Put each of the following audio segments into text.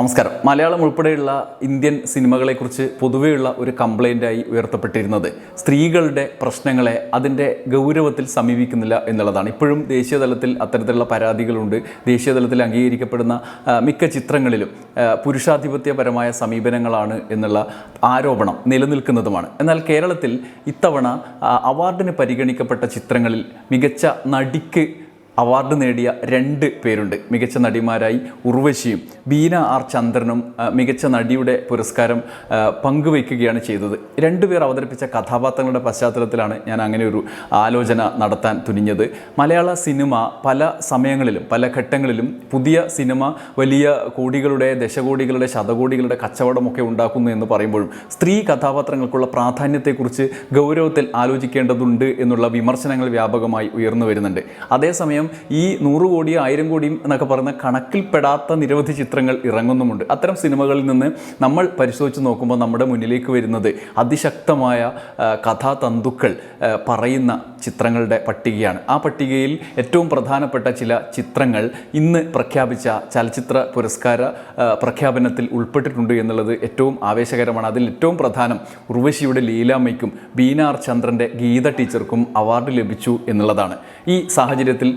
നമസ്കാരം. മലയാളം ഉൾപ്പെടെയുള്ള ഇന്ത്യൻ സിനിമകളെക്കുറിച്ച് പൊതുവെയുള്ള ഒരു കംപ്ലൈന്റായി ഉയർത്തപ്പെട്ടിരുന്നത് സ്ത്രീകളുടെ പ്രശ്നങ്ങളെ അതിന്റെ ഗൗരവത്തിൽ സമീപിക്കുന്നില്ല എന്നുള്ളതാണ്. ഇപ്പോഴും ദേശീയ തലത്തിൽ അത്തരത്തിലുള്ള പരാതികളുണ്ട്. ദേശീയ തലത്തിൽ അംഗീകരിക്കപ്പെടുന്ന മിക്ക ചിത്രങ്ങളിലും പുരുഷാധിപത്യപരമായ സമീപനങ്ങളാണ് എന്നുള്ള ആരോപണം നിലനിൽക്കുന്നതുമാണ്. എന്നാൽ കേരളത്തിൽ ഇത്തവണ അവാർഡിന് പരിഗണിക്കപ്പെട്ട ചിത്രങ്ങളിൽ മികച്ച നടിക്ക് അവാർഡ് നേടിയ രണ്ട് പേരുണ്ട്. മികച്ച നടിമാരായി ഉർവശിയും ബീന ആർ ചന്ദ്രനും മികച്ച നടിയുടെ പുരസ്കാരം പങ്കുവയ്ക്കുകയാണ് ചെയ്തത്. രണ്ടുപേർ അവതരിപ്പിച്ച കഥാപാത്രങ്ങളുടെ പശ്ചാത്തലത്തിലാണ് ഞാൻ അങ്ങനെ ഒരു ആലോചന നടത്താൻ തുനിഞ്ഞത്. മലയാള സിനിമ പല സമയങ്ങളിലും പല ഘട്ടങ്ങളിലും പുതിയ സിനിമ വലിയ കോടികളുടെ ദശകോടികളുടെ ശതകോടികളുടെ കച്ചവടമൊക്കെ ഉണ്ടാക്കുന്നു എന്ന് പറയുമ്പോഴും സ്ത്രീ കഥാപാത്രങ്ങൾക്കുള്ള പ്രാധാന്യത്തെക്കുറിച്ച് ഗൗരവത്തിൽ ആലോചിക്കേണ്ടതുണ്ട് എന്നുള്ള വിമർശനങ്ങൾ വ്യാപകമായി ഉയർന്നു വരുന്നുണ്ട്. അതേസമയം ഈ നൂറ് കോടിയും ആയിരം കോടിയും എന്നൊക്കെ പറയുന്ന കണക്കിൽപ്പെടാത്ത നിരവധി ചിത്രങ്ങൾ ഇറങ്ങുന്നുമുണ്ട്. അത്തരം സിനിമകളിൽ നിന്ന് നമ്മൾ പരിശോധിച്ച് നോക്കുമ്പോൾ നമ്മുടെ മുന്നിലേക്ക് വരുന്നത് അതിശക്തമായ കഥാതന്തുക്കൾ പറയുന്ന ചിത്രങ്ങളുടെ പട്ടികയാണ്. ആ പട്ടികയിൽ ഏറ്റവും പ്രധാനപ്പെട്ട ചില ചിത്രങ്ങൾ ഇന്ന് പ്രഖ്യാപിച്ച ചലച്ചിത്ര പുരസ്കാര പ്രഖ്യാപനത്തിൽ ഉൾപ്പെട്ടിട്ടുണ്ട് എന്നുള്ളത് ഏറ്റവും ആവേശകരമാണ്. അതിൽ ഏറ്റവും പ്രധാനം ഉർവശിയുടെ ലീലാമ്മയ്ക്കും ബീനാർ ചന്ദ്രന്റെ ഗീത ടീച്ചർക്കും അവാർഡ് ലഭിച്ചു എന്നുള്ളതാണ്. ഈ സാഹചര്യത്തിൽ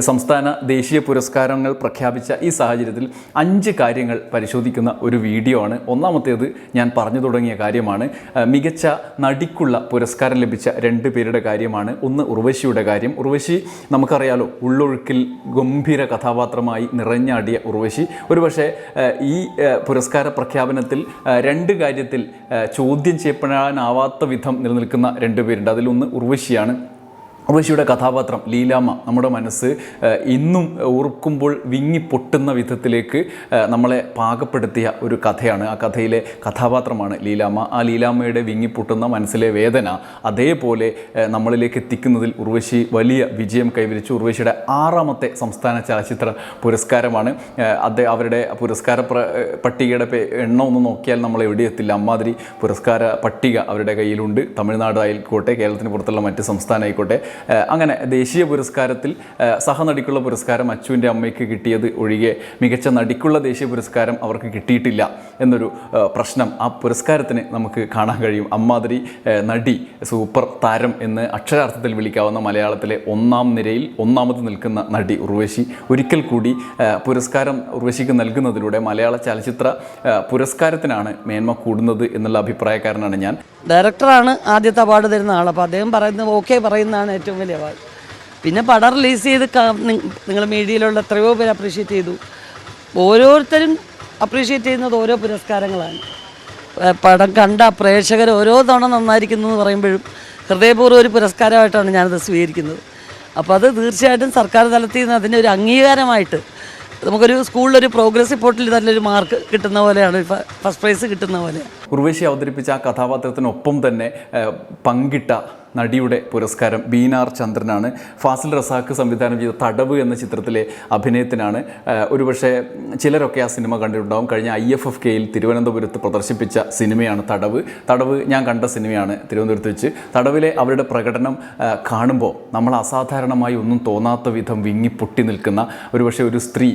സംസ്ഥാന ദേശീയ പുരസ്കാരങ്ങൾ പ്രഖ്യാപിച്ച ഈ സാഹചര്യത്തിൽ അഞ്ച് കാര്യങ്ങൾ പരിശോധിക്കുന്ന ഒരു വീഡിയോ ആണ്. ഒന്നാമത്തേത് ഞാൻ പറഞ്ഞു തുടങ്ങിയ കാര്യമാണ്. മികച്ച നടിക്കുള്ള പുരസ്കാരം ലഭിച്ച രണ്ട് പേരുടെ കാര്യമാണ്. ഒന്ന് ഉർവശിയുടെ കാര്യം. ഉർവശി നമുക്കറിയാലോ ഉള്ളൊഴുക്കിൽ ഗംഭീര കഥാപാത്രമായി നിറഞ്ഞാടിയ ഉർവശി. ഒരുപക്ഷെ ഈ പുരസ്കാര പ്രഖ്യാപനത്തിൽ രണ്ട് കാര്യത്തിൽ ചോദ്യം ചെയ്യപ്പെടാനാവാത്ത വിധം നിലനിൽക്കുന്ന രണ്ട് പേരുണ്ട്. അതിലൊന്ന് ഉർവശിയാണ്. ഉർവശിയുടെ കഥാപാത്രം ലീലാമ്മ നമ്മുടെ മനസ്സ് ഇന്നും ഓർക്കുമ്പോൾ വിങ്ങി പൊട്ടുന്ന വിധത്തിലേക്ക് നമ്മളെ പാകപ്പെടുത്തിയ ഒരു കഥയാണ്. ആ കഥയിലെ കഥാപാത്രമാണ് ലീലാമ്മ. ആ ലീലാമ്മയുടെ വിങ്ങിപ്പൊട്ടുന്ന മനസ്സിലെ വേദന അതേപോലെ നമ്മളിലേക്ക് എത്തിക്കുന്നതിൽ ഉർവശി വലിയ വിജയം കൈവരിച്ചു. ഉർവശിയുടെ ആറാമത്തെ സംസ്ഥാന ചലച്ചിത്ര പുരസ്കാരമാണ്. അദ്ദേഹം അവരുടെ പുരസ്കാര പ്ര- പട്ടികയുടെ ഒന്ന് നോക്കിയാൽ നമ്മൾ എവിടെ എത്തില്ല. അമ്മാതിരി പുരസ്കാര പട്ടിക അവരുടെ കയ്യിലുണ്ട്. തമിഴ്നാട് ആയിക്കോട്ടെ കേരളത്തിന് പുറത്തുള്ള മറ്റ് സംസ്ഥാനം ആയിക്കോട്ടെ. ഏഹ് അങ്ങനെ ദേശീയ പുരസ്കാരത്തിൽ സഹനടിക്കുള്ള പുരസ്കാരം അച്ചുവിന്റെ അമ്മയ്ക്ക് കിട്ടിയത് ഒഴികെ മികച്ച നടിക്കുള്ള ദേശീയ പുരസ്കാരം അവർക്ക് കിട്ടിയിട്ടില്ല എന്നൊരു പ്രശ്നം ആ പുരസ്കാരത്തിന് നമുക്ക് കാണാൻ കഴിയും. അമ്മാതിരി നടി സൂപ്പർ താരം എന്ന് അക്ഷരാർത്ഥത്തിൽ വിളിക്കാവുന്ന മലയാളത്തിലെ ഒന്നാം നിരയിൽ ഒന്നാമത് നിൽക്കുന്ന നടി ഉർവശി ഒരിക്കൽ കൂടി പുരസ്കാരം ഉർവശിക്ക് നൽകുന്നതിലൂടെ മലയാള ചലച്ചിത്ര പുരസ്കാരത്തിനാണ് മേന്മ കൂടുന്നത് എന്നുള്ള അഭിപ്രായക്കാരനാണ് ഞാൻ. ഡയറക്ടറാണ് ആദ്യത്തെ അവാർഡ് തരുന്ന ആൾ അപ്പോൾ അദ്ദേഹം പറയുന്നത് ഓക്കെ പറയുന്നതാണ് ഏറ്റവും വലിയ അവാർഡ്. പിന്നെ പടം റിലീസ് ചെയ്ത് നിങ്ങൾ മീഡിയയിലുള്ള എത്രയോ പേര് അപ്രീഷിയേറ്റ് ചെയ്തു. ഓരോരുത്തരും അപ്രീഷിയേറ്റ് ചെയ്യുന്നത് ഓരോ പുരസ്കാരങ്ങളാണ്. പടം കണ്ട പ്രേക്ഷകർ ഓരോ തവണ നന്നായിരിക്കുന്നു എന്ന് പറയുമ്പോഴും ഹൃദയപൂർവം ഒരു പുരസ്കാരമായിട്ടാണ് ഞാനത് സ്വീകരിക്കുന്നത്. അപ്പോൾ അത് തീർച്ചയായിട്ടും സർക്കാർ തലത്തിൽ നിന്ന് അതിന്റെ ഒരു അംഗീകാരമായിട്ട് നമുക്കൊരു സ്കൂളിലൊരു പ്രോഗ്രസ് റിപ്പോർട്ടിൽ നല്ലൊരു മാർക്ക് കിട്ടുന്ന പോലെയാണ് ഫസ്റ്റ് പ്രൈസ് കിട്ടുന്ന പോലെ. ഉർവശി അവതരിപ്പിച്ച ആ കഥാപാത്രത്തിനൊപ്പം തന്നെ പങ്കിട്ട നടിയുടെ പുരസ്കാരം ബീനാർ ചന്ദ്രനാണ്. ഫാസിൽ റസാഖ് സംവിധാനം ചെയ്ത തടവ് എന്ന ചിത്രത്തിലെ അഭിനയത്തിനാണ്. ഒരുപക്ഷെ ചിലരൊക്കെ ആ സിനിമ കണ്ടിട്ടുണ്ടാവും. കഴിഞ്ഞ ഐ എഫ് എഫ് കെയിൽ തിരുവനന്തപുരത്ത് പ്രദർശിപ്പിച്ച സിനിമയാണ് തടവ്. തടവ് ഞാൻ കണ്ട സിനിമയാണ് തിരുവനന്തപുരത്ത് വെച്ച്. തടവിലെ അവരുടെ പ്രകടനം കാണുമ്പോൾ നമ്മൾ അസാധാരണമായി ഒന്നും തോന്നാത്ത വിധം വിങ്ങി പൊട്ടി നിൽക്കുന്ന ഒരുപക്ഷെ ഒരു സ്ത്രീ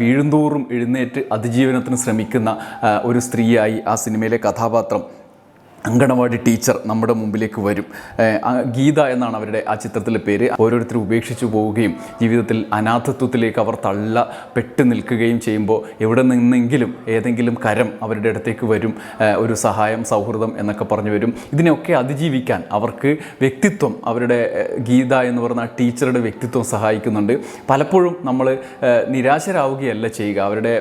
വീഴുന്തോറും എഴുന്നേറ്റ് അതിജീവനത്തിന് ശ്രമിക്കുന്ന ഒരു സ്ത്രീയായി ആ സിനിമയിലെ കഥാപാത്രം അങ്കണവാടി ടീച്ചർ നമ്മുടെ മുമ്പിലേക്ക് വരും. ഗീത എന്നാണ് അവരുടെ ആ ചിത്രത്തിലെ പേര്. ഓരോരുത്തർ ഉപേക്ഷിച്ചു പോവുകയും ജീവിതത്തിൽ അനാഥത്വത്തിലേക്ക് അവർ തള്ള പെട്ട് നിൽക്കുകയും ചെയ്യുമ്പോൾ എവിടെ നിന്നെങ്കിലും ഏതെങ്കിലും കരം അവരുടെ അടുത്തേക്ക് വരും. ഒരു സഹായം സൗഹൃദം എന്നൊക്കെ പറഞ്ഞു വരും. ഇതിനെയൊക്കെ അതിജീവിക്കാൻ അവർക്ക് വ്യക്തിത്വം അവരുടെ ഗീത എന്ന് പറയുന്ന ടീച്ചറുടെ വ്യക്തിത്വം സഹായിക്കുന്നുണ്ട്. പലപ്പോഴും നമ്മൾ നിരാശരാവുകയല്ല ചെയ്യുക. അവരുടെ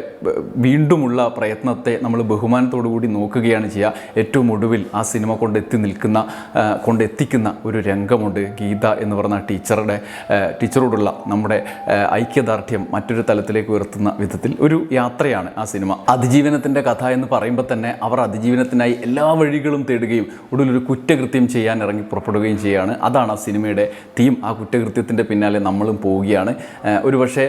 വീണ്ടുമുള്ള പ്രയത്നത്തെ നമ്മൾ ബഹുമാനത്തോടു കൂടി നോക്കുകയാണ് ചെയ്യുക. ഏറ്റവും ഒടുവിൽ ആ സിനിമ കൊണ്ടെത്തി നിൽക്കുന്ന കൊണ്ട് കൊണ്ടെത്തിക്കുന്ന ഒരു രംഗമുണ്ട്. ഗീത എന്ന് പറഞ്ഞ ടീച്ചറുടെ ടീച്ചറോടുള്ള നമ്മുടെ ഐക്യദാർഢ്യം മറ്റൊരു തലത്തിലേക്ക് ഉയർത്തുന്ന വിധത്തിൽ ഒരു യാത്രയാണ് ആ സിനിമ. അതിജീവനത്തിന്റെ കഥ എന്ന് പറയുമ്പോൾ തന്നെ അവർ അതിജീവനത്തിനായി എല്ലാ വഴികളും തേടുകയും ഒടുവിലൊരു കുറ്റകൃത്യം ചെയ്യാൻ ഇറങ്ങി പുറപ്പെടുകയും ചെയ്യുകയാണ് അതാണ് ആ സിനിമയുടെ തീം. ആ കുറ്റകൃത്യത്തിന്റെ പിന്നാലെ നമ്മളും പോവുകയാണ്. ഒരു പക്ഷേ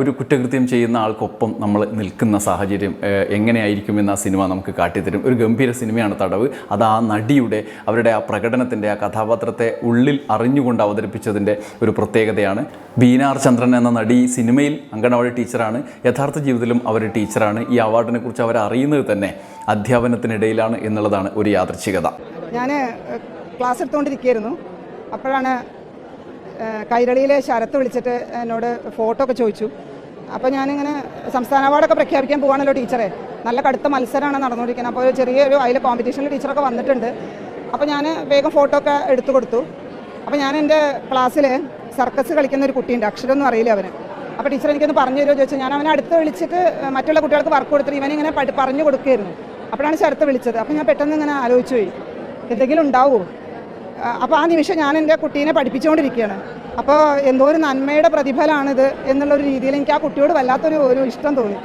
ഒരു കുറ്റകൃത്യം ചെയ്യുന്ന ആൾക്കൊപ്പം നമ്മൾ നിൽക്കുന്ന സാഹചര്യം എങ്ങനെയായിരിക്കും എന്ന് ആ സിനിമ നമുക്ക് കാട്ടിത്തരും. ഒരു ഗംഭീര സിനിമയാണ് തടവ്. അത് അത് ആ നടിയുടെ അവരുടെ ആ പ്രകടനത്തിന്റെ ആ കഥാപാത്രത്തെ ഉള്ളിൽ അറിഞ്ഞുകൊണ്ട് അവതരിപ്പിച്ചതിന്റെ ഒരു പ്രത്യേകതയാണ്. ബീനാർ ചന്ദ്രൻ എന്ന നടി സിനിമയിൽ അങ്കണവാടി ടീച്ചറാണ്. യഥാർത്ഥ ജീവിതത്തിലും അവർ ടീച്ചറാണ്. ഈ അവാർഡിനെ കുറിച്ച് അവർ അറിയുന്നത് തന്നെ അധ്യാപനത്തിനിടയിലാണ് എന്നുള്ളതാണ് ഒരു യാദൃച്ഛികത ഞാൻ ക്ലാസ് എടുത്തുകൊണ്ടിരിക്കുകയായിരുന്നു അപ്പോഴാണ് കൈരളിയിലെ ശരത്ത് വിളിച്ചിട്ട് എന്നോട് ഫോട്ടോ ഒക്കെ ചോദിച്ചു. അപ്പോൾ ഞാനിങ്ങനെ സംസ്ഥാന അവാർഡൊക്കെ പ്രഖ്യാപിക്കാൻ പോവാണല്ലോ ടീച്ചറെ. നല്ല കടുത്ത മത്സരമാണ് നടന്നുകൊണ്ടിരിക്കുന്നത്. അപ്പോൾ ഒരു ചെറിയൊരു അതിൽ കോമ്പറ്റീഷനിൽ ടീച്ചറൊക്കെ വന്നിട്ടുണ്ട്. അപ്പോൾ ഞാൻ വേഗം ഫോട്ടോ ഒക്കെ എടുത്തു കൊടുത്തു. അപ്പോൾ ഞാൻ എന്റെ ക്ലാസ്സിൽ സർക്കസ് കളിക്കുന്ന ഒരു കുട്ടിയുണ്ട്. അക്ഷരമൊന്നും അറിയില്ല അവന്. അപ്പോൾ ടീച്ചർ എനിക്കൊന്ന് പറഞ്ഞു തരുമോ ചോദിച്ചു. ഞാൻ അവനെ അടുത്ത് വിളിച്ചിട്ട് മറ്റുള്ള കുട്ടികൾക്ക് വർക്ക് കൊടുത്തിട്ട് ഇവനിങ്ങനെ പറഞ്ഞു കൊടുക്കുകയായിരുന്നു. അപ്പോഴാണ് ശരത്ത് വിളിച്ചത്. അപ്പോൾ ഞാൻ പെട്ടെന്ന് ഇങ്ങനെ ആലോചിച്ചു പോയി. എന്തെങ്കിലും ഉണ്ടാവുമോ അപ്പോൾ ആ നിമിഷം ഞാൻ എന്റെ കുട്ടീനെ പഠിപ്പിച്ചുകൊണ്ടിരിക്കുകയാണ്. അപ്പോൾ എന്തോ ഒരു നന്മയുടെ പ്രതിഫലമാണിത് എന്നുള്ളൊരു രീതിയിൽ എനിക്ക് ആ കുട്ടിയോട് വല്ലാത്തൊരു ഒരു ഇഷ്ടം തോന്നി.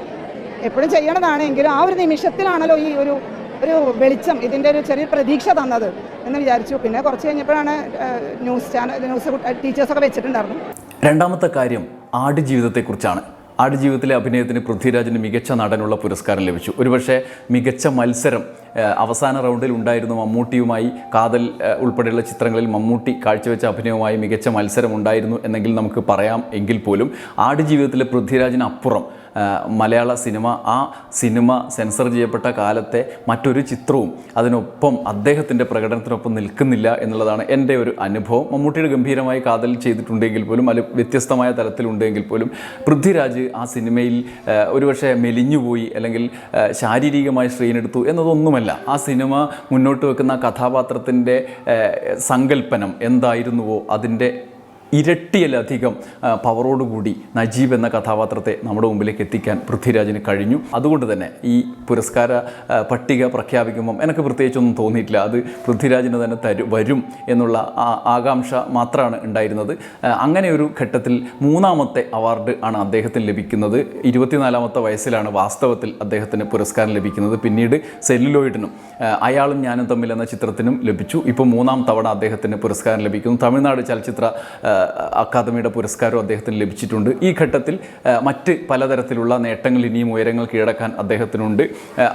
എപ്പോഴും ചെയ്യണതാണ് എങ്കിലും ആ ഒരു നിമിഷത്തിലാണല്ലോ ഈ ഒരു ഒരു വെളിച്ചം ഇതിന്റെ ഒരു ചെറിയ പ്രതീക്ഷ തന്നത് എന്ന് വിചാരിച്ചു. പിന്നെ കുറച്ച് കഴിഞ്ഞപ്പോഴാണ് ന്യൂസ് ചാനൽ ന്യൂസ് ടീച്ചേഴ്സൊക്കെ വെച്ചിട്ടുണ്ടായിരുന്നു. രണ്ടാമത്തെ കാര്യം ആടുജീവിതത്തെക്കുറിച്ചാണ്. ആടുജീവിതത്തിലെ അഭിനയത്തിന് പൃഥ്വിരാജിന് മികച്ച നടനുള്ള പുരസ്കാരം ലഭിച്ചു. ഒരുപക്ഷെ മികച്ച മത്സരം അവസാന റൗണ്ടിൽ ഉണ്ടായിരുന്നു മമ്മൂട്ടിയുമായി. കാതൽ ഉൾപ്പെടെയുള്ള ചിത്രങ്ങളിൽ മമ്മൂട്ടി കാഴ്ചവെച്ച അഭിനയവുമായി മികച്ച മത്സരം ഉണ്ടായിരുന്നു എന്നെങ്കിൽ നമുക്ക് പറയാം എങ്കിൽ പോലും. ആടുജീവിതത്തിലെ പൃഥ്വിരാജിന് അപ്പുറം മലയാള സിനിമ ആ സിനിമ സെൻസർ ചെയ്യപ്പെട്ട കാലത്തെ മറ്റൊരു ചിത്രവും അതിനൊപ്പം അദ്ദേഹത്തിന്റെ പ്രകടനത്തിനൊപ്പം നിൽക്കുന്നില്ല എന്നുള്ളതാണ് എന്റെ ഒരു അനുഭവം. മമ്മൂട്ടിയുടെ ഗംഭീരമായി കാതൽ ചെയ്തിട്ടുണ്ടെങ്കിൽ പോലും അത് വ്യത്യസ്തമായ തലത്തിലുണ്ടെങ്കിൽ പോലും പൃഥ്വിരാജ് ആ സിനിമയിൽ ഒരുപക്ഷെ മെലിഞ്ഞുപോയി അല്ലെങ്കിൽ ശാരീരികമായി സ്ട്രെയിൻ എടുത്തു എന്നതൊന്നുമല്ല. ആ സിനിമ മുന്നോട്ട് വെക്കുന്ന കഥാപാത്രത്തിന്റെ സങ്കല്പനം എന്തായിരുന്നുവോ അതിന്റെ ഇരട്ടിയിലധികം പവറോടുകൂടി നജീബ് എന്ന കഥാപാത്രത്തെ നമ്മുടെ മുമ്പിലേക്ക് എത്തിക്കാൻ പൃഥ്വിരാജിന് കഴിഞ്ഞു. അതുകൊണ്ട് തന്നെ ഈ പുരസ്കാര പട്ടിക പ്രഖ്യാപിക്കുമ്പം എനിക്ക് പ്രത്യേകിച്ചൊന്നും തോന്നിയിട്ടില്ല. അത് പൃഥ്വിരാജിന് തന്നെ തരും വരും എന്നുള്ള ആകാംക്ഷ മാത്രമാണ് ഉണ്ടായിരുന്നത്. അങ്ങനെ ഒരു ഘട്ടത്തിൽ മൂന്നാമത്തെ അവാർഡ് ആണ് അദ്ദേഹത്തിന് ലഭിക്കുന്നത്. ഇരുപത്തിനാലാമത്തെ വയസ്സിലാണ് വാസ്തവത്തിൽ അദ്ദേഹത്തിന് പുരസ്കാരം ലഭിക്കുന്നത്. പിന്നീട് സെല്ലുലോയിഡിനും അയാളും ഞാനും തമ്മിൽ എന്ന ചിത്രത്തിനും ലഭിച്ചു. ഇപ്പോൾ മൂന്നാം തവണ അദ്ദേഹത്തിന് പുരസ്കാരം ലഭിക്കുന്നു. തമിഴ്നാട് ചലച്ചിത്ര അക്കാദമിയുടെ പുരസ്കാരവും അദ്ദേഹത്തിന് ലഭിച്ചിട്ടുണ്ട്. ഈ ഘട്ടത്തിൽ മറ്റ് പലതരത്തിലുള്ള നേട്ടങ്ങൾ ഇനിയും ഉയരങ്ങൾ കീഴടക്കാൻ അദ്ദേഹത്തിനുണ്ട്.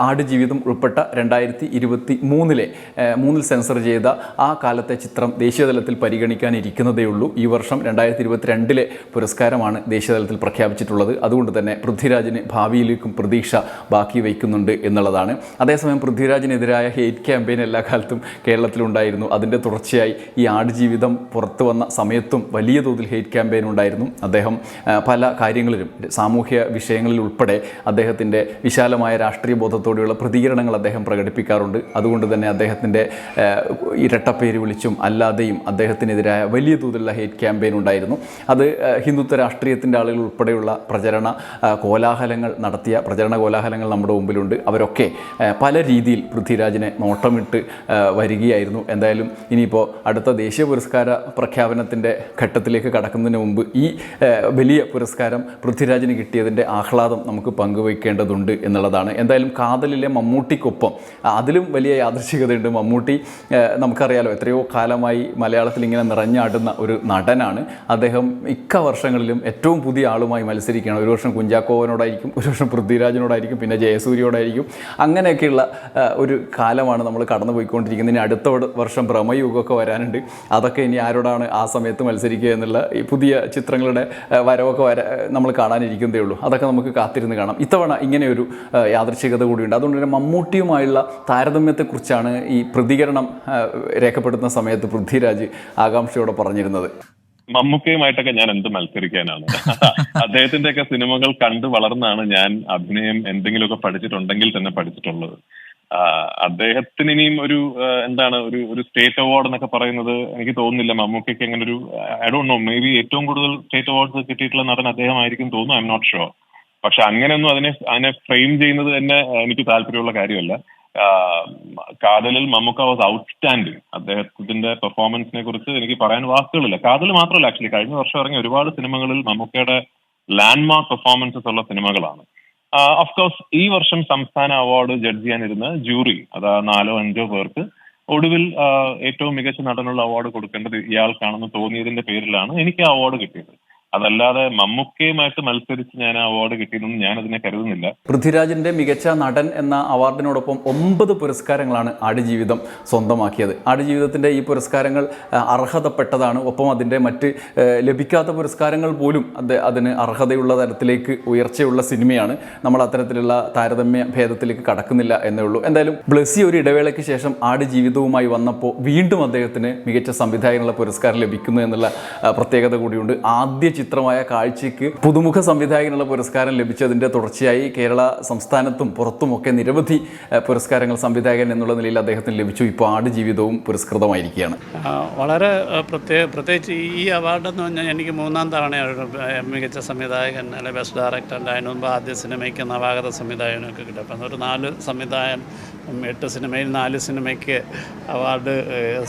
ആടുജീവിതം ഉൾപ്പെട്ട രണ്ടായിരത്തി ഇരുപത്തി മൂന്നിലെ മൂന്നിൽ സെൻസർ ചെയ്ത ആ കാലത്തെ ചിത്രം ദേശീയതലത്തിൽ പരിഗണിക്കാനിരിക്കുന്നതേ ഉള്ളൂ. ഈ വർഷം രണ്ടായിരത്തി ഇരുപത്തിരണ്ടിലെ പുരസ്കാരമാണ് ദേശീയതലത്തിൽ പ്രഖ്യാപിച്ചിട്ടുള്ളത്. അതുകൊണ്ട് തന്നെ പൃഥ്വിരാജിന് ഭാവിയിലേക്കും പ്രതീക്ഷ ബാക്കി വയ്ക്കുന്നുണ്ട് എന്നുള്ളതാണ്. അതേസമയം പൃഥ്വിരാജിനെതിരായ ഹെയ്റ്റ് ക്യാമ്പയിൻ എല്ലാ കാലത്തും കേരളത്തിലുണ്ടായിരുന്നു. അതിന്റെ തുടർച്ചയായി ഈ ആടുജീവിതം പുറത്തു വന്ന സമയത്തും വലിയ തോതിൽ ഹെയ്റ്റ് ക്യാമ്പയിൻ ഉണ്ടായിരുന്നു. അദ്ദേഹം പല കാര്യങ്ങളിലും സാമൂഹ്യ വിഷയങ്ങളിൽ ഉൾപ്പെടെ അദ്ദേഹത്തിന്റെ വിശാലമായ രാഷ്ട്രീയ ബോധത്തോടെയുള്ള പ്രതികരണങ്ങൾ അദ്ദേഹം പ്രകടിപ്പിക്കാറുണ്ട്. അതുകൊണ്ട് തന്നെ അദ്ദേഹത്തിന്റെ ഇരട്ടപ്പേര് വിളിച്ചും അല്ലാതെയും അദ്ദേഹത്തിനെതിരായ വലിയ തോതിലുള്ള ഹെയ്റ്റ് ക്യാമ്പയിൻ ഉണ്ടായിരുന്നു. അത് ഹിന്ദുത്വ രാഷ്ട്രീയത്തിന്റെ ആളുകൾ ഉൾപ്പെടെയുള്ള പ്രചരണ കോലാഹലങ്ങൾ നടത്തിയ പ്രചരണ കോലാഹലങ്ങൾ നമ്മുടെ മുമ്പിലുണ്ട്. അവരൊക്കെ പല രീതിയിൽ പൃഥ്വിരാജിനെ നോട്ടമിട്ട് വരികയായിരുന്നു. എന്തായാലും ഇനിയിപ്പോൾ അടുത്ത ദേശീയ പുരസ്കാര പ്രഖ്യാപനത്തിന്റെ ഘട്ടത്തിലേക്ക് കടക്കുന്നതിന് മുമ്പ് ഈ വലിയ പുരസ്കാരം പൃഥ്വിരാജിന് കിട്ടിയതിന്റെ ആഹ്ലാദം നമുക്ക് പങ്കുവയ്ക്കേണ്ടതുണ്ട് എന്നുള്ളതാണ്. എന്തായാലും കാതലിലെ മമ്മൂട്ടിക്കൊപ്പം അതിലും വലിയ യാദൃശികതയുണ്ട് മമ്മൂട്ടി നമുക്കറിയാലോ എത്രയോ കാലമായി മലയാളത്തിൽ ഇങ്ങനെ നിറഞ്ഞാടുന്ന ഒരു നടനാണ്. അദ്ദേഹം മിക്ക വർഷങ്ങളിലും ഏറ്റവും പുതിയ ആളുമായി മത്സരിക്കുകയാണ്. ഒരു വർഷം കുഞ്ചാക്കോവനോടായിരിക്കും ഒരു വർഷം പൃഥ്വിരാജിനോടായിരിക്കും പിന്നെ ജയസൂര്യയോടായിരിക്കും. അങ്ങനെയൊക്കെയുള്ള ഒരു കാലമാണ് നമ്മൾ കടന്നു പോയിക്കൊണ്ടിരിക്കുന്നത് ഇനി അടുത്ത വർഷം ഭ്രമയുഗമൊക്കെ വരാനുണ്ട്. അതൊക്കെ ഇനി ആരോടാണ് ആ സമയത്ത് മത്സരിക്കുക എന്നുള്ള ഈ പുതിയ ചിത്രങ്ങളുടെ വരവൊക്കെ വര നമ്മൾ കാണാനിരിക്കുന്നതേ ഉള്ളൂ. അതൊക്കെ നമുക്ക് കാത്തിരുന്ന് കാണാം. ഇത്തവണ ഇങ്ങനെയൊരു യാദൃച്ഛികത കൂടിയുണ്ട് അതുകൊണ്ട് തന്നെ മമ്മൂട്ടിയുമായുള്ള താരതമ്യത്തെക്കുറിച്ചാണ് ഈ പ്രതികരണം രേഖപ്പെടുത്തുന്ന സമയത്ത് പൃഥ്വിരാജ് ആകാംക്ഷയോടെ പറഞ്ഞിരുന്നത്. മമ്മൂക്കയുമായിട്ടൊക്കെ ഞാൻ എന്ത് മത്സരിക്കാനാണ്? അദ്ദേഹത്തിന്റെ ഒക്കെ സിനിമകൾ കണ്ടു വളർന്നാണ് ഞാൻ അഭിനയം എന്തെങ്കിലുമൊക്കെ പഠിച്ചിട്ടുണ്ടെങ്കിൽ തന്നെ പഠിച്ചിട്ടുള്ളത്. അദ്ദേഹത്തിന് ഇനിയും ഒരു എന്താണ് ഒരു ഒരു സ്റ്റേറ്റ് അവാർഡ് എന്നൊക്കെ പറയുന്നത് എനിക്ക് തോന്നുന്നില്ല. മമ്മൂക്കയ്ക്ക് അങ്ങനെ ഒരു I don't know maybe ഏറ്റവും കൂടുതൽ സ്റ്റേറ്റ് അവാർഡ്സ് കിട്ടിയിട്ടുള്ള നടൻ അദ്ദേഹമായിരിക്കും തോന്നുന്നു. ഐ എം നോട്ട് ഷുവർ പക്ഷെ അങ്ങനെയൊന്നും അതിനെ അതിനെ ഫ്രെയിം ചെയ്യുന്നത് തന്നെ എനിക്ക് താല്പര്യമുള്ള കാര്യമല്ല. കാതലിൽ മമ്മൂക്ക വാസ് ഔട്ട്സ്റ്റാൻഡിങ് അദ്ദേഹത്തിന്റെ പെർഫോമൻസിനെ കുറിച്ച് എനിക്ക് പറയാൻ വാക്കുകളില്ല. കാതൽ മാത്രമല്ല ആക്ച്വലി കഴിഞ്ഞ വർഷം ഇറങ്ങിയ ഒരുപാട് സിനിമകളിൽ മമ്മൂക്കയുടെ ലാൻഡ്മാർക്ക് പെർഫോമൻസസ് ഉള്ള സിനിമകളാണ്. ഓഫ് കോഴ്സ് ഈ വർഷം സംസ്ഥാന അവാർഡ് ജഡ്ജ് ചെയ്യാനിരുന്ന ജൂറി അതാ നാലോ അഞ്ചോ പേർക്ക് ഒടുവിൽ ഏറ്റവും മികച്ച നടനുള്ള അവാർഡ് കൊടുക്കേണ്ടത് ഇയാൾക്കാണെന്ന് തോന്നിയതിന്റെ പേരിലാണ് എനിക്ക് ആ അവാർഡ് കിട്ടിയത്. അതല്ലാതെ മമ്മൂക്കയുമായിട്ട് മത്സരിച്ച് ഞാൻ ആ അവാർഡ് കിട്ടിയെന്നൊന്നും ഞാൻ അതിനെ കരുതുന്നില്ല. പൃഥ്വിരാജിന്റെ മികച്ച നടൻ എന്ന അവാർഡിനോടൊപ്പം ഒമ്പത് പുരസ്കാരങ്ങളാണ് ആടുജീവിതം സ്വന്തമാക്കിയത്. ആടുജീവിതത്തിന്റെ ഈ പുരസ്കാരങ്ങൾ അർഹതപ്പെട്ടതാണ്. ഒപ്പം അതിന്റെ മറ്റ് ലഭിക്കാത്ത പുരസ്കാരങ്ങൾ പോലും അത് അതിന് അർഹതയുള്ള തരത്തിലേക്ക് ഉയർച്ചയുള്ള സിനിമയാണ്. നമ്മൾ അത്തരത്തിലുള്ള താരതമ്യ ഭേദത്തിലേക്ക് കടക്കുന്നില്ല എന്നേ ഉള്ളൂ. എന്തായാലും ബ്ലസ്സി ഒരു ഇടവേളയ്ക്ക് ശേഷം ആടുജീവിതവുമായി വന്നപ്പോൾ വീണ്ടും അദ്ദേഹത്തിന് മികച്ച സംവിധായകനുള്ള പുരസ്കാരം ലഭിക്കുന്നു എന്നുള്ള പ്രത്യേകത കൂടിയുണ്ട്. ആദ്യ ചിത്രമായ കാഴ്ചയ്ക്ക് പുതുമുഖ സംവിധായകനുള്ള പുരസ്കാരം ലഭിച്ചതിന്റെ തുടർച്ചയായി കേരള സംസ്ഥാനത്തും പുറത്തുമൊക്കെ നിരവധി പുരസ്കാരങ്ങൾ സംവിധായകൻ എന്നുള്ള നിലയിൽ അദ്ദേഹത്തിന് ലഭിച്ചു. ഇപ്പോൾ ആടുജീവിതവും പുരസ്കൃതമായിരിക്കുകയാണ്. ആ, വളരെ പ്രത്യേക പ്രത്യേകിച്ച് ഈ അവാർഡ് എന്ന് പറഞ്ഞാൽ എനിക്ക് മൂന്നാം ഒരു മികച്ച സംവിധായകൻ അല്ലെ ബെസ്റ്റ് ഡയറക്ടറിന്റെ അതിന് മുമ്പ് ആദ്യ സിനിമയ്ക്ക് നവാഗത സംവിധായകനൊക്കെ കിട്ടും. അപ്പം ഒരു നാല് സംവിധായകൻ എട്ട് സിനിമയിൽ നാല് സിനിമയ്ക്ക് അവാർഡ്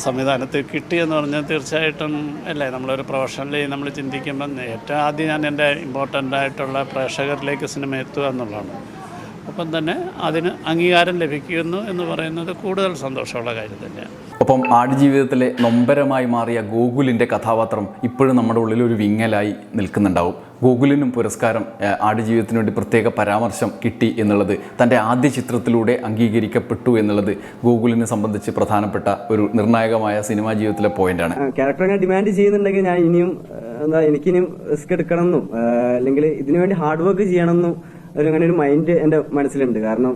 സംവിധാനത്തിൽ കിട്ടിയെന്ന് പറഞ്ഞാൽ തീർച്ചയായിട്ടും അല്ലേ? നമ്മളൊരു പ്രൊഫഷണലി നമ്മൾ ചിന്തിക്കുമ്പം ഏറ്റവും ആദ്യം ഞാൻ എന്റെ ഇമ്പോർട്ടന്റ് ആയിട്ടുള്ള പ്രേക്ഷകരിലേക്ക് സിനിമ എത്തുക എന്നുള്ളതാണ്. അപ്പം തന്നെ അതിന് അംഗീകാരം ലഭിക്കുന്നു എന്ന് പറയുന്നത് കൂടുതൽ സന്തോഷമുള്ള കാര്യം തന്നെയാണ്. ഒപ്പം ആടുജീവിതത്തിലെ നൊമ്പരമായി മാറിയ ഗോകുലിന്റെ കഥാപാത്രം ഇപ്പോഴും നമ്മുടെ ഉള്ളിൽ ഒരു വിങ്ങലായി നിൽക്കുന്നുണ്ടാവും. ഗോകുലിനും പുരസ്കാരം ആടുജീവിതത്തിന് വേണ്ടി പ്രത്യേക പരാമർശം കിട്ടി എന്നുള്ളത് തന്റെ ആദ്യ ചിത്രത്തിലൂടെ അംഗീകരിക്കപ്പെട്ടു എന്നുള്ളത് ഗോകുലിനെ സംബന്ധിച്ച് പ്രധാനപ്പെട്ട ഒരു നിർണായകമായ സിനിമാ ജീവിതത്തിലെ പോയിന്റാണ് ക്യാരക്ടർ അങ്ങനെ ഡിമാൻഡ് ചെയ്യുന്നുണ്ടെങ്കിൽ ഞാൻ ഇനിയും എന്താ എനിക്കിനിയും റിസ്ക് എടുക്കണം എന്നും അല്ലെങ്കിൽ ഇതിനുവേണ്ടി ഹാർഡ് വർക്ക് ചെയ്യണം എന്നും ഒരു അങ്ങനെ ഒരു മൈൻഡ് എന്റെ മനസ്സിലുണ്ട്. കാരണം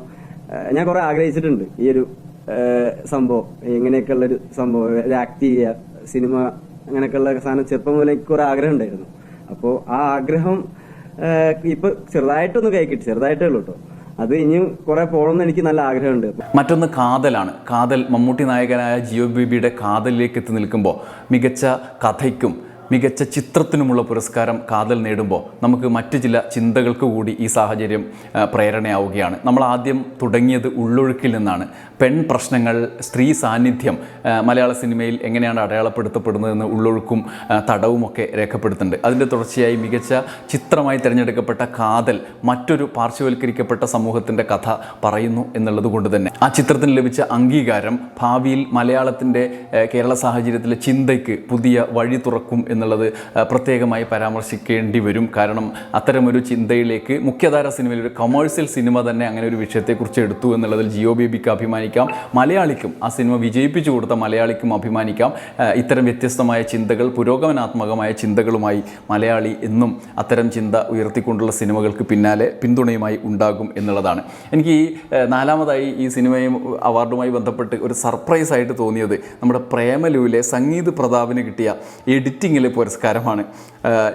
ഞാൻ കുറെ ആഗ്രഹിച്ചിട്ടുണ്ട് ഈ ഒരു സംഭവം. ഇങ്ങനെയൊക്കെയുള്ള ഒരു സംഭവം ആക്ട് ചെയ്യുക സിനിമ അങ്ങനെയൊക്കെയുള്ള സാധനം ചെറുപ്പം മുതലേ എനിക്ക് കുറെ ആഗ്രഹം ഉണ്ടായിരുന്നു. അപ്പോ ആ ആഗ്രഹം ഇപ്പൊ ചെറുതായിട്ടൊന്ന് കൈ കിട്ടി ചെറുതായിട്ടേ ഉള്ളൂ കേട്ടോ അത് ഇനിയും കുറെ പോകണമെന്ന് എനിക്ക് നല്ല ആഗ്രഹമുണ്ട്. മറ്റൊന്ന് കാതലാണ്. കാതൽ മമ്മൂട്ടി നായകനായ ജിയോ ബേബിയുടെ കാതലിലേക്ക് എത്തി നിൽക്കുമ്പോൾ മികച്ച കഥയ്ക്കും മികച്ച ചിത്രത്തിനുമുള്ള പുരസ്കാരം കാതൽ നേടുമ്പോൾ നമുക്ക് മറ്റു ചില ചിന്തകൾക്ക് കൂടി ഈ സാഹചര്യം പ്രേരണയാവുകയാണ്. നമ്മൾ ആദ്യം തുടങ്ങിയത് ഉള്ളൊഴുക്കിൽ നിന്നാണ്. പെൺ പ്രശ്നങ്ങൾ സ്ത്രീ സാന്നിധ്യം മലയാള സിനിമയിൽ എങ്ങനെയാണ് അടയാളപ്പെടുത്തപ്പെടുന്നതെന്ന് ഉള്ളൊഴുക്കും തടവുമൊക്കെ രേഖപ്പെടുത്തുന്നുണ്ട്. അതിന്റെ തുടർച്ചയായി മികച്ച ചിത്രമായി തിരഞ്ഞെടുക്കപ്പെട്ട കാതൽ മറ്റൊരു പാർശ്വവൽക്കരിക്കപ്പെട്ട സമൂഹത്തിന്റെ കഥ പറയുന്നു എന്നുള്ളത് കൊണ്ട് തന്നെ. ആ ചിത്രത്തിന് ലഭിച്ച അംഗീകാരം ഭാവിയിൽ മലയാളത്തിന്റെ കേരള സാഹചര്യത്തിലെ ചിന്തയ്ക്ക് പുതിയ വഴി തുറക്കും എന്നുള്ളത് പ്രത്യേകമായി പരാമർശിക്കേണ്ടി വരും. കാരണം അത്തരമൊരു ചിന്തയിലേക്ക് മുഖ്യധാര സിനിമയിൽ ഒരു കൊമേഴ്സ്യൽ സിനിമ തന്നെ അങ്ങനെ ഒരു വിഷയത്തെക്കുറിച്ച് എടുത്തു എന്നുള്ളതിൽ ജിയോ ബേബിക്ക് അഭിമാനിക്കാം. മലയാളിക്കും ആ സിനിമ വിജയിപ്പിച്ചു കൊടുത്ത മലയാളിക്കും അഭിമാനിക്കാം. ഇത്തരം വ്യത്യസ്തമായ ചിന്തകൾ പുരോഗമനാത്മകമായ ചിന്തകളുമായി മലയാളി എന്നും അത്തരം ചിന്ത ഉയർത്തിക്കൊണ്ടുള്ള സിനിമകൾക്ക് പിന്നാലെ പിന്തുണയുമായി ഉണ്ടാകും എന്നുള്ളതാണ്. എനിക്ക് ഈ നാലാമതായി ഈ സിനിമയും അവാർഡുമായി ബന്ധപ്പെട്ട് ഒരു സർപ്രൈസ് ആയിട്ട് തോന്നിയത് നമ്മുടെ പ്രേമലുവിലെ സംഗീത് പ്രതാപിന് കിട്ടിയ എഡിറ്റിങ്ങിലെ പുരസ്കാരമാണ്.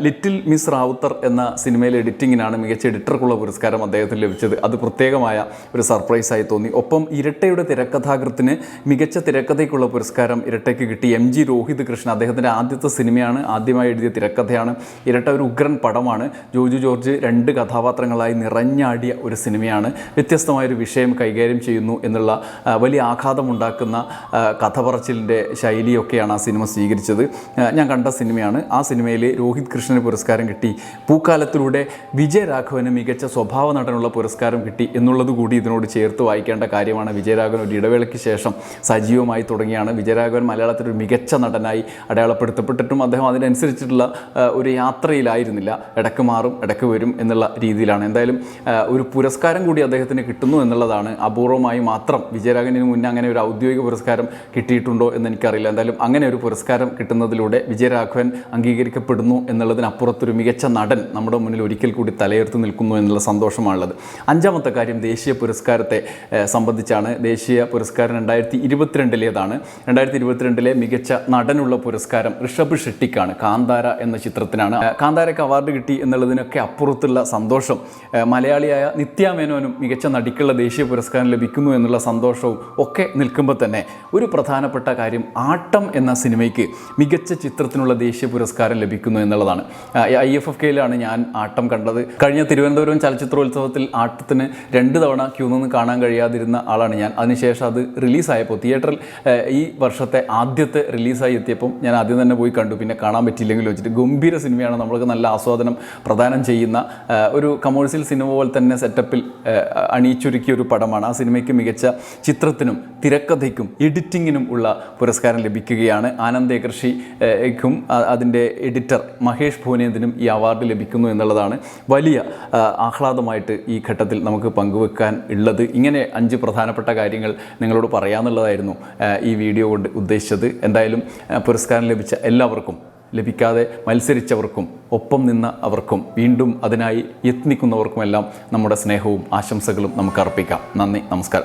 ലിറ്റിൽ മിസ് റാവുത്തർ എന്ന സിനിമയിലെ എഡിറ്റിങ്ങിനാണ് മികച്ച എഡിറ്റർക്കുള്ള പുരസ്കാരം അദ്ദേഹത്തിന് ലഭിച്ചത്. അത് പ്രത്യേകമായ ഒരു സർപ്രൈസായി തോന്നി. ഒപ്പം ഇരട്ടയുടെ തിരക്കഥാകൃത്തിന് മികച്ച തിരക്കഥയ്ക്കുള്ള പുരസ്കാരം ഇരട്ടയ്ക്ക് കിട്ടി. എം ജി രോഹിത് കൃഷ്ണൻ അദ്ദേഹത്തിന്റെ ആദ്യത്തെ സിനിമയാണ്. ആദ്യമായി എഴുതിയ തിരക്കഥയാണ്. ഇരട്ട ഒരു ഉഗ്രൻ പടമാണ്. ജോജു ജോർജ് രണ്ട് കഥാപാത്രങ്ങളായി നിറഞ്ഞാടിയ ഒരു സിനിമയാണ്. വ്യത്യസ്തമായൊരു വിഷയം കൈകാര്യം ചെയ്യുന്നു എന്നുള്ള വലിയ ആഘാതമുണ്ടാക്കുന്ന കഥ പറച്ചിലിന്റെ ശൈലിയൊക്കെയാണ് ആ സിനിമ സ്വീകരിച്ചത്. ഞാൻ കണ്ട സിനിമയാണ്. ആ സിനിമയിൽ രോഹിത് കൃഷ്ണന് പുരസ്കാരം കിട്ടി. പൂക്കാലത്തിലൂടെ വിജയരാഘവന് മികച്ച സ്വഭാവ നടനുള്ള പുരസ്കാരം കിട്ടി എന്നുള്ളത് കൂടി ഇതിനോട് ചേർത്ത് വായിക്കേണ്ട കാര്യമാണ്. വിജയരാഘവൻ ഒരു ഇടവേളയ്ക്ക് ശേഷം സജീവമായി തുടങ്ങിയാണ്. വിജയരാഘവൻ മലയാളത്തിൽ ഒരു മികച്ച നടനായി അടയാളപ്പെടുത്തപ്പെട്ടിട്ടും അദ്ദേഹം അതിനനുസരിച്ചിട്ടുള്ള ഒരു യാത്രയിലായിരുന്നില്ല. ഇടയ്ക്ക് മാറും ഇടയ്ക്ക് വരും എന്നുള്ള രീതിയിലാണ്. എന്തായാലും ഒരു പുരസ്കാരം കൂടി അദ്ദേഹത്തിന് കിട്ടുന്നു എന്നുള്ളതാണ് അപൂർവമായി മാത്രം. വിജയരാഘവന് മുന്നേ അങ്ങനെ ഒരു ഔദ്യോഗിക പുരസ്കാരം കിട്ടിയിട്ടുണ്ടോ എന്ന് എനിക്കറിയില്ല. എന്തായാലും അങ്ങനെ ഒരു പുരസ്കാരം കിട്ടുന്നതിലൂടെ വിജയരാഘവൻ അംഗീകരിക്കപ്പെടുന്നു എന്നുള്ളതിനപ്പുറത്തൊരു മികച്ച നടൻ നമ്മുടെ മുന്നിൽ ഒരിക്കൽ കൂടി തലയുയർത്തി നിൽക്കുന്നു എന്നുള്ള സന്തോഷമാണുള്ളത്. അഞ്ചാമത്തെ കാര്യം ദേശീയ പുരസ്കാരത്തെ സംബന്ധിച്ചാണ് ദേശീയ പുരസ്കാരം രണ്ടായിരത്തി ഇരുപത്തിരണ്ടിലേതാണ് രണ്ടായിരത്തി ഇരുപത്തിരണ്ടിലെ മികച്ച നടനുള്ള പുരസ്കാരം ഋഷഭ് ഷെട്ടിക്കാണ് കാന്താര എന്ന ചിത്രത്തിനാണ്. കാന്താരയ്ക്ക് അവാർഡ് കിട്ടി എന്നുള്ളതിനൊക്കെ അപ്പുറത്തുള്ള സന്തോഷം. മലയാളിയായ നിത്യാമേനോനും മികച്ച നടിക്കുള്ള ദേശീയ പുരസ്കാരം ലഭിക്കുന്നു എന്നുള്ള സന്തോഷവും ഒക്കെ നിൽക്കുമ്പോൾ തന്നെ ഒരു പ്രധാനപ്പെട്ട കാര്യം ആട്ടം എന്ന സിനിമയ്ക്ക് മികച്ച ചിത്രത്തിനുള്ള ദേശീയ പുരസ്കാരം ലഭിക്കുന്നു എന്നുള്ളതാണ്. ഐ എഫ് എഫ് കെയിലാണ് ഞാൻ ആട്ടം കണ്ടത്. കഴിഞ്ഞ തിരുവനന്തപുരം ചലച്ചിത്രോത്സവത്തിൽ ആട്ടത്തിന് രണ്ട് തവണ ക്യൂ നിന്ന് കാണാൻ കഴിയാതിരുന്ന ആളാണ് ഞാൻ. അതിനുശേഷം അത് റിലീസായപ്പോൾ തിയേറ്ററിൽ ഈ വർഷത്തെ ആദ്യത്തെ റിലീസായി എത്തിയപ്പം ഞാൻ ആദ്യം തന്നെ പോയി കണ്ടു. പിന്നെ കാണാൻ പറ്റിയില്ലെങ്കിൽ വെച്ചിട്ട് ഗംഭീര സിനിമയാണ്. നമ്മൾക്ക് നല്ല ആസ്വാദനം പ്രദാനം ചെയ്യുന്ന ഒരു കമേഴ്സ്യൽ സിനിമ പോലെ തന്നെ സെറ്റപ്പിൽ അണിയിച്ചൊരുക്കിയ ഒരു പടമാണ്. ആ സിനിമയ്ക്ക് മികച്ച ചിത്രത്തിനും തിരക്കഥയ്ക്കും എഡിറ്റിങ്ങിനും ഉള്ള പുരസ്കാരം ലഭിക്കുകയാണ്. ആനന്ദ കൃഷിക്കും അതിന്റെ എഡിറ്റർ മഹേഷ് ഭുവനേന്ദ്രനും ഈ അവാർഡ് ലഭിക്കുന്നു എന്നുള്ളതാണ് വലിയ ആഹ്ലാദമായിട്ട് ഈ ഘട്ടത്തിൽ നമുക്ക് പങ്കുവെക്കാൻ ഉള്ളത്. ഇങ്ങനെ അഞ്ച് പ്രധാനപ്പെട്ട കാര്യങ്ങൾ നിങ്ങളോട് പറയാമെന്നുള്ളതായിരുന്നു ഈ വീഡിയോ കൊണ്ട് ഉദ്ദേശിച്ചത്. എന്തായാലും പുരസ്കാരം ലഭിച്ച എല്ലാവർക്കും ലഭിക്കാതെ മത്സരിച്ചവർക്കും ഒപ്പം നിന്ന അവർക്കും വീണ്ടും അതിനായി യത്നിക്കുന്നവർക്കുമെല്ലാം നമ്മുടെ സ്നേഹവും ആശംസകളും നമുക്ക് അർപ്പിക്കാം. നന്ദി നമസ്കാരം.